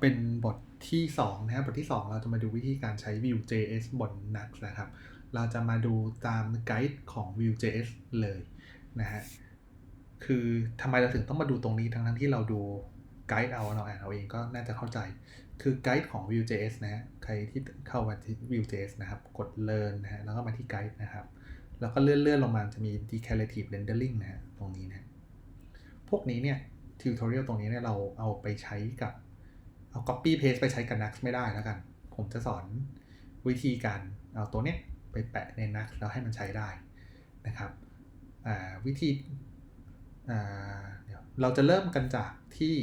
เป็นบทที่2นะครับบทที่ 2 เราจะมาดูวิธีการใช้ Vue.js บน Nux นะครับ เราจะมาดูตามไกด์ของ Vue.js เลยนะฮะคือทำไมเราถึงต้องมาดูตรงนี้ทั้งทั้งที่เราดูไกด์เอาเราอ่านเอาเองก็น่าจะเข้าใจ คือไกด์ของ Vue.js นะฮะใครที่เข้ามาที่ Vue.js นะครับกด learn นะฮะแล้วก็มาที่ไกด์นะครับ แล้วก็เลื่อนเลื่อนลงมาจะมี declarative rendering นะฮะตรงนี้นะพวกนี้เนี่ย tutorial ตรงนี้เนี่ยเราเอาไปใช้กับ เอา copy paste ไปใช้กับ Nux ไม่ได้แล้วกัน ผมจะสอนวิธีการเอาตัวเนี้ยไปแปะใน Nux แล้วให้มันใช้ได้นะครับวิธีเดี๋ยวเราจะเริ่มกันจากที่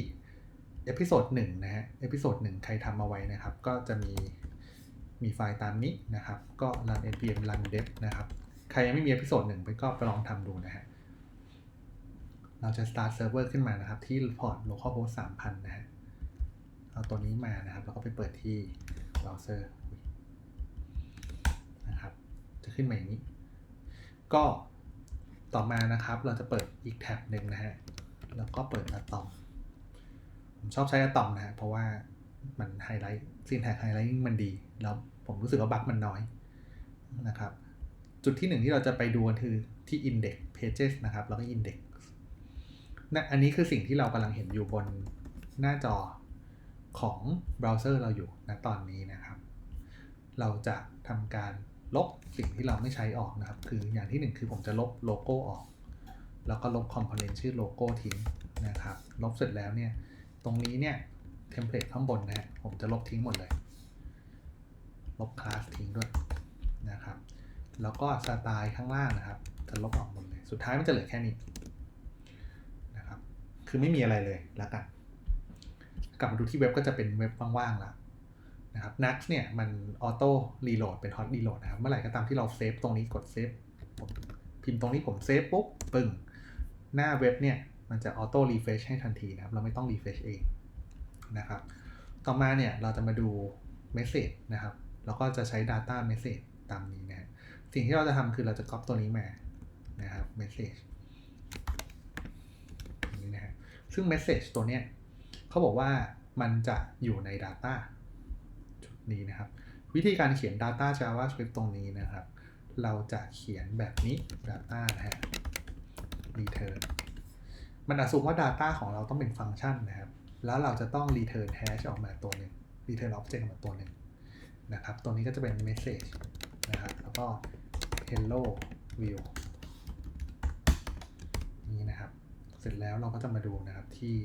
เอพิโซดหนึ่งนะฮะเอพิโซดหนึ่งใครทำมาไว้นะครับ ก็จะมีมีไฟล์ตามนี้นะครับ ก็ run npm run dev นะครับ ใครยังไม่มีเอพิโซดหนึ่งไปก็ไปลองทำดูนะฮะเราจะ start server ขึ้นมานะครับ ที่พอร์ต localhost 3000 นะฮะ เอาตัวนี้มานะครับ แล้วก็ไปเปิดที่ browser นะครับ จะขึ้นมาอย่างนี้ ก็ต่อมานะครับ เราจะเปิดอีกแท็บหนึ่งนะฮะ แล้วก็เปิด atom ผมชอบใช้ atom นะฮะ เพราะว่ามันไฮไลท์ syntax highlighting มันดี แล้วผมรู้สึกว่าบั๊กมันน้อยนะครับ จุดที่หนึ่งที่เราจะไปดูกันคือที่ index pages นะครับ แล้วก็ index นะอันนี้คือสิ่งที่เรากำลังเห็นอยู่บนหน้าจอ ของเบราว์เซอร์เราอยู่ณตอนนี้นะครับ เราจะทำการลบสิ่งที่เราไม่ใช้ออกนะครับ คืออย่างที่หนึ่งคือผมจะลบโลโก้ออก แล้วก็ลบคอมโพเนนต์ชื่อโลโก้ทิ้งนะครับ ลบเสร็จแล้วเนี่ย ตรงนี้เนี่ยเทมเพลตข้างบนนะผมจะลบทิ้งหมดเลย ลบคลาสทิ้งด้วยนะครับ แล้วก็สไตล์ข้างล่างนะครับ จะลบออกหมดเลย สุดท้ายมันจะเหลือแค่นี้นะครับ คือไม่มีอะไรเลยแล้วกัน กลับมาดูที่เว็บก็จะเป็นเว็บว่างๆล้วนะครับ Nux เนี่ยมันออโต้รีโหลดเป็นฮอตรีโหลดนะครับ เมื่อไหร่ก็ตามที่เราเซฟตรงนี้กดเซฟพิมพ์ตรงนี้ผมเซฟปุ๊บปึ้งหน้าเว็บเนี่ยมันจะออโต้รีเฟชให้ทันทีนะครับ เราไม่ต้องรีเฟชเองนะครับ ต่อมาเนี่ยเราจะมาดูเมสเซจนะครับ แล้วก็จะใช้ Data Message ตามนี้นะสิ่งที่เราจะทำคือเราจะก๊อปตัวนี้มานะครับ Message นี้นะฮะซึ่ง Message ตัวเนี้ยเขาบอกว่า มันจะอยู่ใน Data จุดนี้นะครับ วิธีการเขียน Data JavaScript ตรงนี้นะครับ เราจะเขียนแบบนี้ Data นะฮะ Return มันอสุว่า Data ของเราต้องเป็นฟังก์ชันนะครับ แล้วเราจะต้อง return hash ออกมาตัวหนึ่ง return object ออกมาตัวหนึ่งนะครับ ตัวนี้ก็จะเป็น message นะครับ แล้วก็ hello view นี่นะครับ เสร็จแล้วเราก็จะมาดูนะครับที่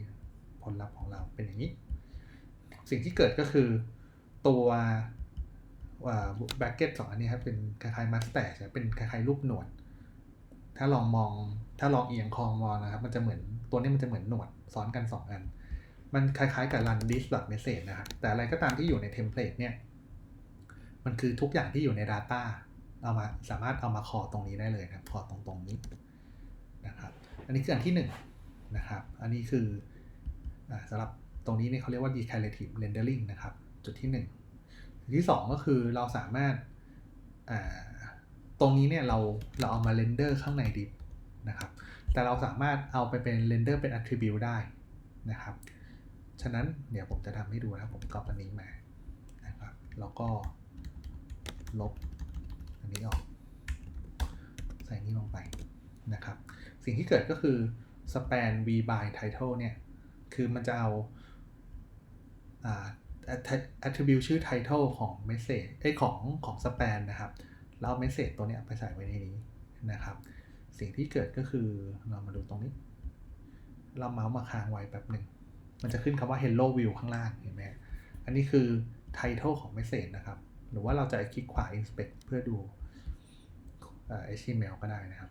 ผลลัพธ์ของเราเป็นอย่างนี้ สิ่งที่เกิดก็คือตัวแบ็กเก็ตสองอันนี้ครับเป็นคล้ายๆมัสแตชเป็นคล้ายๆรูปหนวด ถ้าลองมอง ถ้าลองเอียงคองมองนะครับ มันจะเหมือนตัวนี้มันจะเหมือนหนวดซ้อนกัน2อัน มันคล้ายๆกับ run this message นะครับ แต่อะไรก็ตามที่อยู่ในเทมเพลตเนี่ย มันคือทุกอย่างที่อยู่ใน Data เอามาสามารถเอามาคอตรงนี้ได้เลยนะครับคอตรงตรงนี้นะครับ อันนี้คืออันที่1นนะครับ อันนี้คืออสำหรับ ตรงนี้เนี่ยเขาเรียกว่า declarative rendering นะครับ จุดที่1จุดที่ 2 ก็คือเราสามารถตรงนี้เนี่ยเราเราเอามาเรนเดอร์ข้างในดิฟนะครับ แต่เราสามารถเอาไปเป็นเรนเดอร์เป็น attribute ได้นะครับ ฉะนั้นเดี๋ยวผมจะทำให้ดูนะครับผมก๊อปอันนี้มานะครับแล้วก็ลบอันนี้ออก ใส่นี้ลงไปนะครับ สิ่งที่เกิดก็คือ span v by title เนี่ย คือมันจะเอา attribute ชื่อ title ของ message เอ้ของของ span นะครับ แล้ว message ตัวเนี้ยไปใส่ไว้ในนี้นะครับ สิ่งที่เกิดก็คือเรามาดูตรงนี้ เราเมาส์มาค้างไว้แป๊บหนึ่ง มันจะขึ้นคำว่า hello view ข้างล่างเห็นไหมอันนี้คือ title ของ message นะครับ หรือว่าเราจะคลิกขวา inspect เพื่อดู HTML ก็ได้นะครับ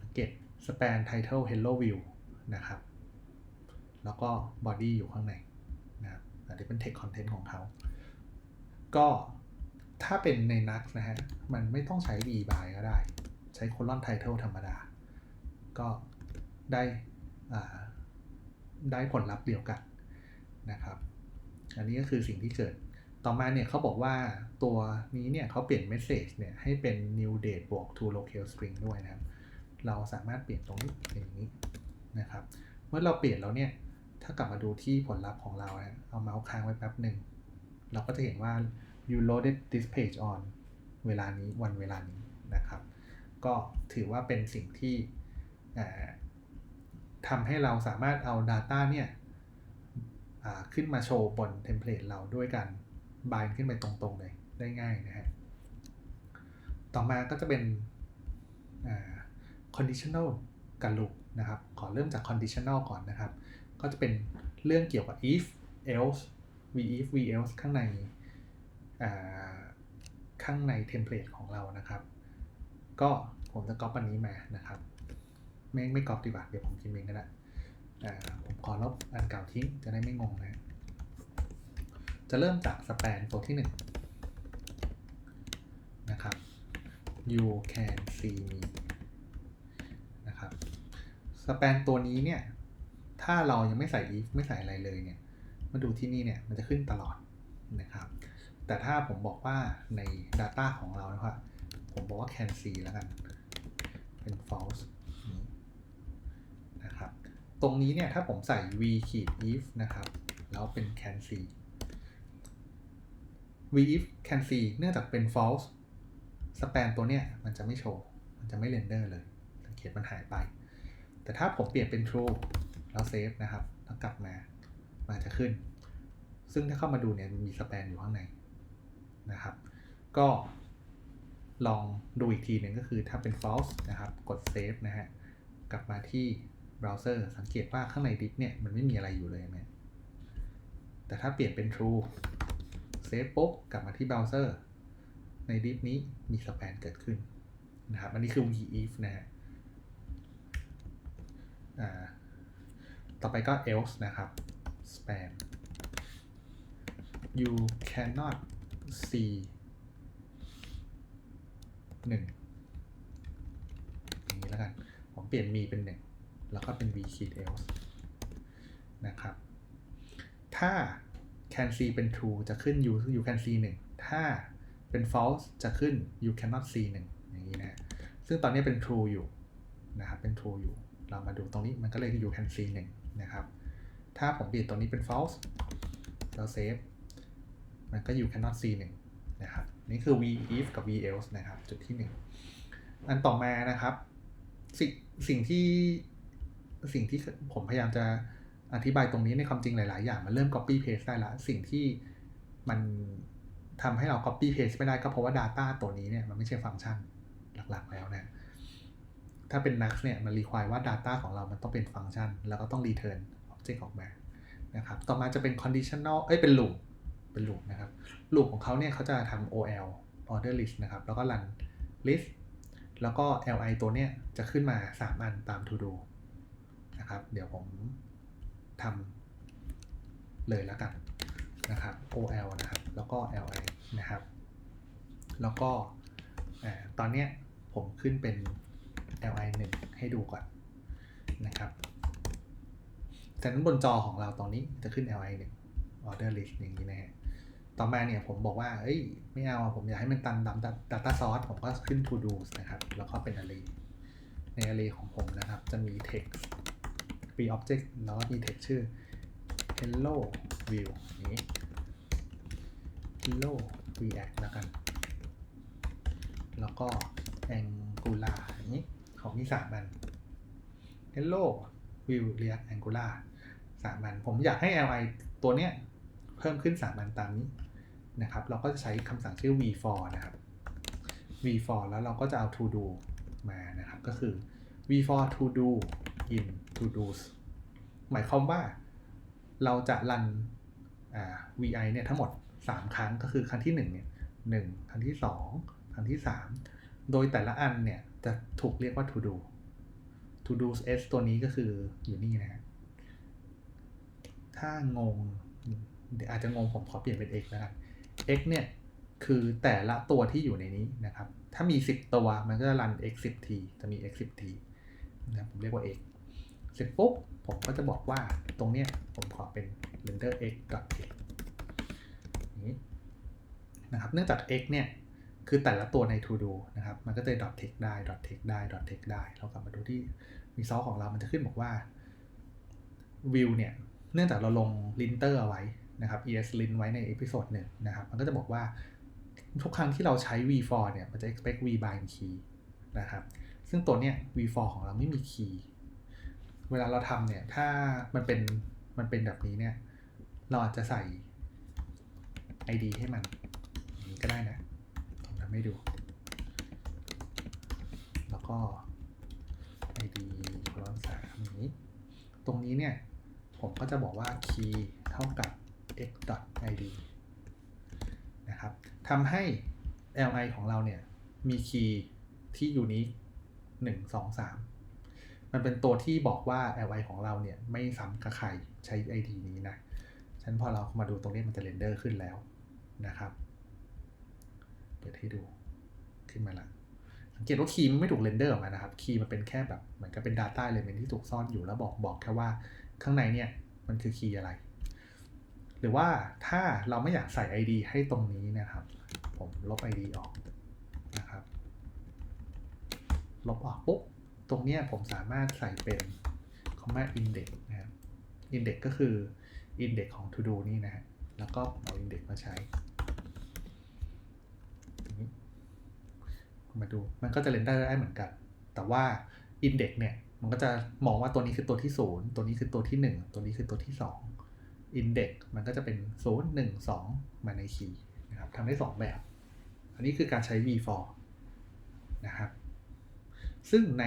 สังเกต span title hello view นะครับ แล้วก็ body อยู่ข้างในนะครับอันนี้เป็น text content ของเขา ก็ถ้าเป็นใน Nux นะฮะ มันไม่ต้องใช้ v by ก็ได้ ใช้ colon title ธรรมดา ก็ได้ได้ผลลัพธ์เดียวกันนะครับ อันนี้ก็คือสิ่งที่เกิด ต่อมาเนี่ยเขาบอกว่าตัวนี้เนี่ยเขาเปลี่ยน message เนี่ยให้เป็น new date บวก to locale string ด้วยนะครับ เราสามารถเปลี่ยนตรงนี้เป็นอย่างนี้นะครับ เมื่อเราเปลี่ยนแล้วเนี่ย ถ้ากลับมาดูที่ผลลัพธ์ของเราเอาเมาส์ค้างไว้แป๊บหนึ่ง เราก็จะเห็นว่า you loaded this page on เวลานี้วันเวลานี้นะครับ ก็ถือว่าเป็นสิ่งที่ทำให้เราสามารถเอา Data เนี่ยขึ้นมาโชว์บนเทมเพลตเราด้วยกันบายขึ้นไปตรงๆเลยได้ง่ายนะฮะ ต่อมาก็จะเป็น conditional กับ loop นะครับ ขอเริ่มจาก conditional ก่อนนะครับ ก็จะเป็นเรื่องเกี่ยวกับ if else v if v else ข้างในข้างในเทมเพลตของเรานะครับ ก็ผมจะก๊อปอันนี้มานะครับ ไม่ไม่ก๊อปดีกว่า เดี๋ยวผมพิมพ์เองก็ได้ผมขอลบอันเก่าทิ้งจะได้ไม่งงนะ จะเริ่มจากสแปนตัวที่ 1 นะครับ you can see me นะครับสแปนตัวนี้เนี่ย ถ้าเรายังไม่ใส่ if ไม่ใส่อะไรเลยเนี่ย มาดูที่นี่เนี่ยมันจะขึ้นตลอดนะครับ แต่ถ้าผมบอกว่าใน Data ของเรานะครับผมบอกว่า can see แล้วกัน เป็น false นะครับ ตรงนี้เนี่ยถ้าผมใส่ v ขีด if นะครับ แล้วเป็น can see v if can see เนื่องจากเป็น false สแปนตัวเนี้ยมันจะไม่โชว์ มันจะไม่เรนเดอร์เลยสังเกตมันหายไป แต่ถ้าผมเปลี่ยนเป็น true แล้วเซฟนะครับ แล้วกลับมา มันจะขึ้น ซึ่งถ้าเข้ามาดูเนี่ยมีสแปนอยู่ข้างในนะครับ ก็ลองดูอีกทีหนึ่งก็คือถ้าเป็น false นะครับ กด save นะฮะ กลับมาที่เบราว์เซอร์สังเกตว่าข้างในดิสเนี่ยมันไม่มีอะไรอยู่เลยไหมแต่ถ้าเปลี่ยนเป็น true เซฟปุ๊บกลับมาที่เบราว์เซอร์ในดิสนี้มีสแปนเกิดขึ้นนะครับ อันนี้คือ v-if นะฮะ ต่อไปก็ else นะครับ span you cannot see 1อย่างนี้แล้วกัน ผมเปลี่ยนมีเป็น1แล้วก็เป็น v key else นะครับ ถ้า can see เป็น true จะขึ้น you you can see 1ถ้าเป็น false จะขึ้น you cannot see 1อย่างนี้นะ ซึ่งตอนนี้เป็น true อยู่นะครับ เป็น true อยู่ เรามาดูตรงนี้มันก็เลย you can see 1น นะครับ ถ้าผมเปลี่ยนตรงนี้เป็น false แล้วเซฟมันก็ you cannot see 1นะครับ นี่คือ v if กับ v else นะครับ จุดที่ 1 อันต่อมานะครับ สิ่งสิ่งที่สิ่งที่ผมพยายามจะอธิบายตรงนี้ในความจริงหลาย ๆ อย่าง มันเริ่ม copy paste ได้ละ สิ่งที่มันทำให้เรา copy paste ไม่ได้ก็เพราะว่า data ตัวนี้เนี่ยมันไม่ใช่ฟังก์ชันหลัก ๆ แล้วนะ ถ้าเป็น Nux เนี่ยมัน require ว่า data ของเรามันต้องเป็นฟังก์ชัน แล้วก็ต้อง return object ออกมานะครับต่อมาจะเป็น conditional เอ้ยเป็น loop เป็น loop นะครับ loop ของเขาเนี่ยเขาจะทำ OL order list นะครับ แล้วก็ run list แล้วก็ li ตัวเนี้ยจะขึ้นมา 3 อันตาม to do นะครับ เดี๋ยวผมทำเลยแล้วกันนะครับ OL นะครับ แล้วก็ li นะครับ แล้วก็ตอนเนี้ยผมขึ้นเป็น li 1ให้ดูก่อนนะครับจากนั้นบนจอของเราตอนนี้จะขึ้น li 1 order list อย่างนี้นะฮะต่อมาเนี่ยผมบอกว่า เอ้ย ไม่เอา ผมอยากให้มันตันดำ data source ผมก็ขึ้น to do นะครับ แล้วก็เป็น array ใน array ของผมนะครับ จะมี text มี object แล้วก็มี text ชื่อ hello view นี้ hello react แล้วกัน แล้วก็ angular อย่างนี้ มีสามอัน hello view react angular สามอัน ผมอยากให้ li ตัวเนี้ยเพิ่มขึ้นสามอันตามนี้นะครับ เราก็จะใช้คำสั่งชื่อ v4 นะครับ v4 แล้วเราก็จะเอา to do มานะครับ ก็คือ v4 to do in to do's หมายความว่าเราจะรัน vi เนี่ยทั้งหมด 3 ครั้งก็คือครั้งที่1เนี่ย1ครั้งที่ 2 ครั้งที่ 3 โดยแต่ละอันเนี่ย จะถูกเรียกว่า to do to do s ตัวนี้ก็คืออยู่นี่นะถ้างงเดี๋ยวอาจจะงงผมขอเปลี่ยนเป็น x แล้วกัน x เนี่ยคือแต่ละตัวที่อยู่ในนี้นะครับ ถ้ามี 10 ตัวมันก็จะรัน x 10 ทีจะมี x 10 ทีนะผมเรียกว่า x เสร็จปุ๊บผมก็จะบอกว่าตรงเนี้ยผมขอเป็น render x x นี้นะครับ เนื่องจาก x เนี่ย คือแต่ละตัวใน to do นะครับ มันก็จะ dot text ได้ dot text ได้ dot text ได้ เรากลับมาดูที่ result ของเรา มันจะขึ้นบอกว่า view เนี่ย เนื่องจากเราลง linter เอาไว้นะครับ ESLint ไว้ในเอพิโซดหนึ่งนะครับ มันก็จะบอกว่าทุกครั้งที่เราใช้ v4 เนี่ย มันจะ expect vbind key นะครับ ซึ่งตัวเนี้ย v4 ของเราไม่มี key เวลาเราทำเนี่ย ถ้ามันเป็น มันเป็นแบบนี้เนี่ย เราอาจจะใส่ id ให้มันนี้ก็ได้นะ ทำให้ดู แล้วก็ id คนละสามอย่างนี้ ตรงนี้เนี่ย ผมก็จะบอกว่า key เท่ากับ x id นะครับทำให้ li ของเราเนี่ย มีคีย์ที่อยูนิคหนึ่งสองสามมันเป็นตัวที่บอกว่า li ของเราเนี่ย ไม่ซ้ำกับใครใช้ id นี้นะ ฉะนั้นพอเรามาดูตรงนี้มันจะเรนเดอร์ขึ้นแล้วนะครับ ปิดให้ดูขึ้นมาละสังเกตว่าคีย์มันไม่ถูกเรนเดอร์ออกมานะครับ คีย์มันเป็นแค่แบบเหมือนกับเป็น Data Element ที่ถูกซ่อนอยู่แล้วบอกบอกแค่ว่าข้างในเนี่ยมันคือคีย์อะไร หรือว่าถ้าเราไม่อยากใส่ ID ให้ตรงนี้นะครับ ผมลบ ID ออกนะครับ ลบออกปุ๊บ ตรงนี้ผมสามารถใส่เป็น comma index นะครับ index ก็คือ index ของ to do นี่นะฮะแล้วก็เอา index มาใช้ มาดู มันก็จะเรนเดอร์ได้เหมือนกัน แต่ว่า index เนี่ย มันก็จะมองว่าตัวนี้คือตัวที่ 0 ตัวนี้คือตัวที่ 1 ตัวนี้คือตัวที่ 2 index มันก็จะเป็น 0 1 2 มาในคีย์นะครับทำได้ 2 แบบ อันนี้คือการใช้ v4 นะครับ ซึ่งใน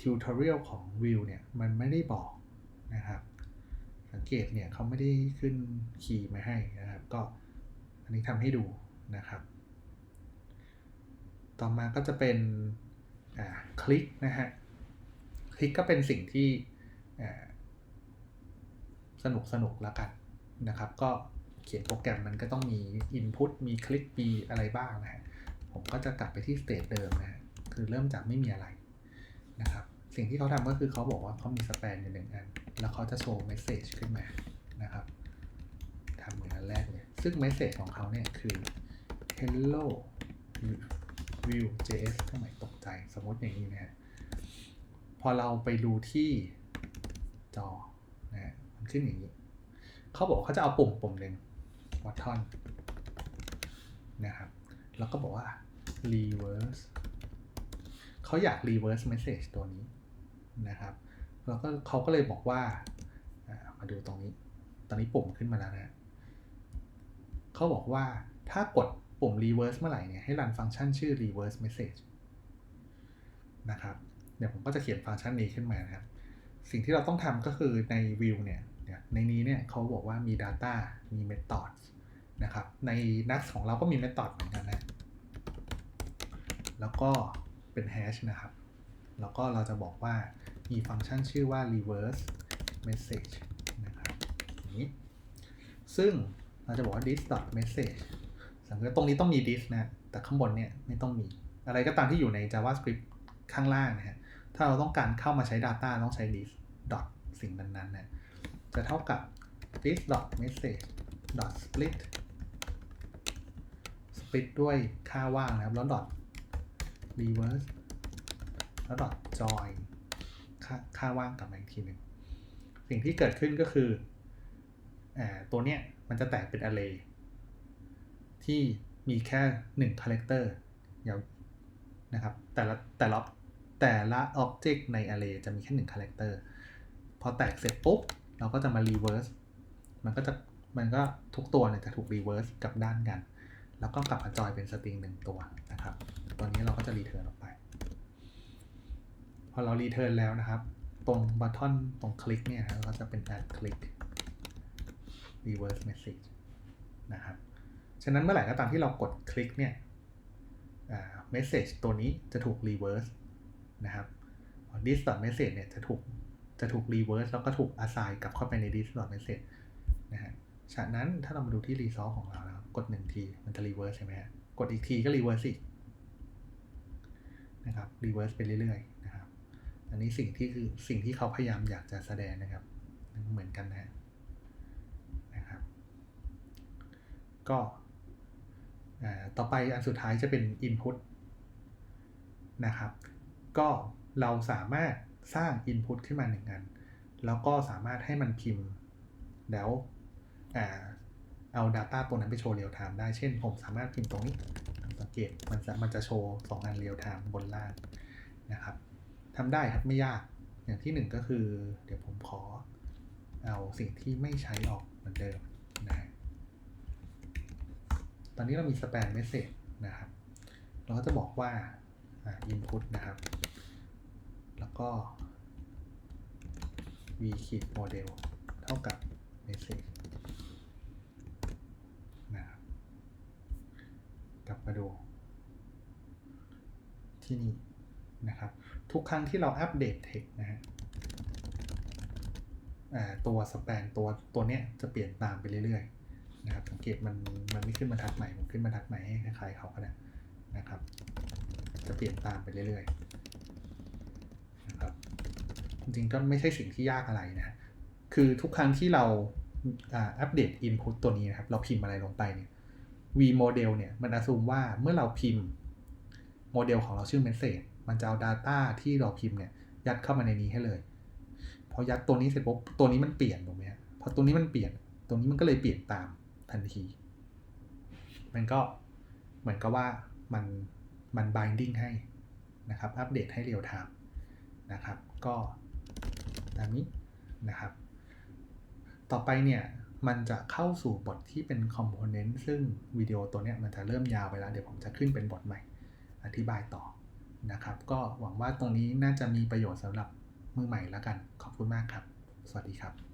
tutorial ของ Vue เนี่ย มันไม่ได้บอกนะครับ สังเกตเนี่ยเขาไม่ได้ขึ้นคีย์มาให้นะครับ ก็อันนี้ทำให้ดูนะครับ ต่อมาก็จะเป็นคลิกนะฮะ คลิกก็เป็นสิ่งที่สนุกสนุกแล้วกันนะครับ ก็เขียนโปรแกรมมันก็ต้องมี Input มีคลิกมีอะไรบ้างนะฮะ ผมก็จะกลับไปที่สเตจเดิมนะคือเริ่มจากไม่มีอะไรนะครับ สิ่งที่เขาทำก็คือเขาบอกว่าเขามีสแปนอยู่หนึ่งอัน แล้วเขาจะโชว์เมสเซจขึ้นมานะครับทำเหมือนอันแรกเลย ซึ่งเมสเซจของเขาเนี่ยคือ hello view js ทำไมตกใจ สมมติอย่างนี้นะฮะพอเราไปดูที่จอนะมันขึ้นอย่างนี้ เขาบอกเขาจะเอาปุ่มปุ่มหนึ่ง button นะครับ แล้วก็บอกว่า reverse เขาอยาก reverse message ตัวนี้นะครับ แล้วก็เขาก็เลยบอกว่า มาดูตรงนี้ ตอนนี้ปุ่มขึ้นมาแล้วนะ เขาบอกว่าถ้ากด ปุ่ม reverse เมื่อไหร่เนี่ยให้รันฟังก์ชันชื่อ reverse message นะครับ เดี๋ยวผมก็จะเขียนฟังก์ชันนี้ขึ้นมานะครับ สิ่งที่เราต้องทำก็คือใน view เนี่ยในนี้เนี่ยเขาบอกว่ามี data มี method นะครับ ใน Nux ของเราก็มี method เหมือนกันนะ แล้วก็เป็น hash นะครับ แล้วก็เราจะบอกว่ามีฟังก์ชันชื่อว่า reverse message นะครับนี้ซึ่งเราจะบอกว่า this dot message ตรงนี้ต้องมี this นะ แต่ข้างบนเนี่ยไม่ต้องมี อะไรก็ตามที่อยู่ใน javascript ข้างล่างนะฮะ ถ้าเราต้องการเข้ามาใช้ data ต้องใช้ this dot สิ่งนั้นๆนะ จะเท่ากับ this dot message dot split split ด้วยค่าว่างนะครับ แล้ว dot reverse แล้ว dot join ค่าค่าว่างกลับมาอีกทีหนึ่งสิ่งที่เกิดขึ้นก็คืออตัวเนี้ยมันจะแตกเป็น array ที่มีแค่หนึ่ง character ยาวนะครับแต่ละแต่ละแต่ละ object ใน array จะมีแค่หนึ่ง character พอแตกเสร็จปุ๊บ เราก็จะมา reverse มันก็จะมันก็ทุกตัวเนี่ยจะถูก reverse กลับด้านกัน แล้วก็กลับมาจอยเป็นสตริงหนึ่งตัวนะครับ ตัวนี้เราก็จะ return ออกไป พอเรา return แล้วนะครับ ตรง button ตรงคลิกเนี่ยเราก็จะเป็น add click reverse message นะครับ ฉะนั้นเมื่อไหร่ก็ตามที่เรากดคลิกเนี่ย message ตัวนี้จะถูก reverse นะครับ this dot message เนี่ยจะถูกจะถูก reverse แล้วก็ถูก assign กลับเข้าไปใน this dot message นะฮะ ฉะนั้นถ้าเรามาดูที่ resolve ของเรานะครับ กด 1 ทีมันจะ reverse ใช่ไหมฮะ กดอีกทีก็ reverse อีกนะครับ reverse ไปเรื่อยๆนะครับ อันนี้สิ่งที่คือสิ่งที่เขาพยายามอยากจะแสดงนะครับ เหมือนกันนะนะครับ ก็ ต่อไปอันสุดท้ายจะเป็น input นะครับ ก็เราสามารถสร้าง input ขึ้นมาหนึ่งอัน แล้วก็สามารถให้มันพิมพ์ แล้วอ่าเอา Data ตัวนั้นไปโชว์เรียลไทม์ได้ เช่น ผมสามารถพิมพ์ตรงนี้สังเกตมันจะมันจะโชว์ 2 อันเรียลไทม์บนล่างนะครับทำได้ครับไม่ยาก อย่างที่หนึ่งก็คือ เดี๋ยวผมขอเอาสิ่งที่ไม่ใช้ออกเหมือนเดิม ตอนนี้เรามี span message นะครับ เราก็จะบอกว่าอ่า input นะครับ แล้วก็ v ขีด model เท่ากับ message นะครับ กลับมาดู ที่นี่นะครับ ทุกครั้งที่เราอัปเดต text นะฮะตัว span ตัวตัวเนี้ยจะเปลี่ยนตามไปเรื่อยๆ นะครับสังเกตมันมันไม่ขึ้นบรรทัดใหม่ผมขึ้นบรรทัดใหม่ให้คล้ายๆเขาก็ได้นะครับ จะเปลี่ยนตามไปเรื่อยๆนะครับจริงๆก็ไม่ใช่สิ่งที่ยากอะไรนะคือทุกครั้งที่เราอัปเดต input ตัวนี้นะครับ เราพิมพ์อะไรลงไปเนี่ย v model เนี่ย มัน assume ว่าเมื่อเราพิมพ์โมเดลของเราชื่อ message มันจะเอา data ที่เราพิมพ์เนี่ย ยัดเข้ามาในนี้ให้เลย พอยัดตัวนี้เสร็จปุ๊บตัวนี้มันเปลี่ยนถูกไหมฮะพอตัวนี้มันเปลี่ยน ตัวนี้มันก็เลยเปลี่ยนตาม ทันที มันก็เหมือนกับว่ามันมัน binding ให้นะครับ อัปเดตให้ real time นะครับ ก็ตามนี้นะครับ ต่อไปเนี่ยมันจะเข้าสู่บทที่เป็น component ซึ่งวิดีโอตัวเนี้ยมันจะเริ่มยาวไปแล้ว เดี๋ยวผมจะขึ้นเป็นบทใหม่ อธิบายต่อนะครับ ก็หวังว่าตรงนี้น่าจะมีประโยชน์สำหรับมือใหม่แล้วกัน ขอบคุณมากครับ สวัสดีครับ